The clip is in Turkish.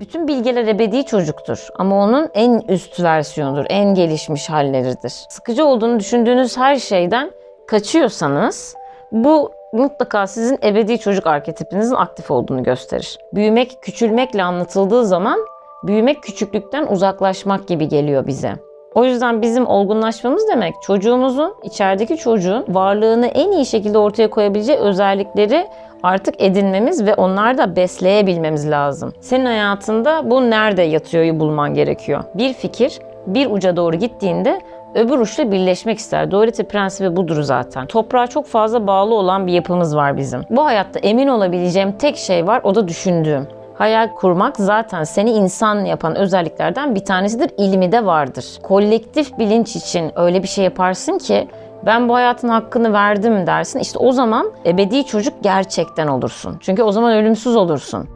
Bütün bilgeler ebedi çocuktur ama onun en üst versiyonudur, en gelişmiş halleridir. Sıkıcı olduğunu düşündüğünüz her şeyden kaçıyorsanız bu mutlaka sizin ebedi çocuk arketipinizin aktif olduğunu gösterir. Büyümek küçülmekle anlatıldığı zaman büyümek küçüklükten uzaklaşmak gibi geliyor bize. O yüzden bizim olgunlaşmamız demek çocuğumuzun, içerideki çocuğun varlığını en iyi şekilde ortaya koyabileceği özellikleri artık edinmemiz ve onları da besleyebilmemiz lazım. Senin hayatında bu nerede yatıyor'yu bulman gerekiyor. Bir fikir bir uca doğru gittiğinde öbür uçla birleşmek ister. Duality prensibi budur zaten. Toprağa çok fazla bağlı olan bir yapımız var bizim. Bu hayatta emin olabileceğim tek şey var o da düşündüğüm. Hayal kurmak zaten seni insan yapan özelliklerden bir tanesidir. İlmi de vardır. Kolektif bilinç için öyle bir şey yaparsın ki ben bu hayatın hakkını verdim dersin. İşte o zaman ebedi çocuk gerçekten olursun. Çünkü o zaman ölümsüz olursun.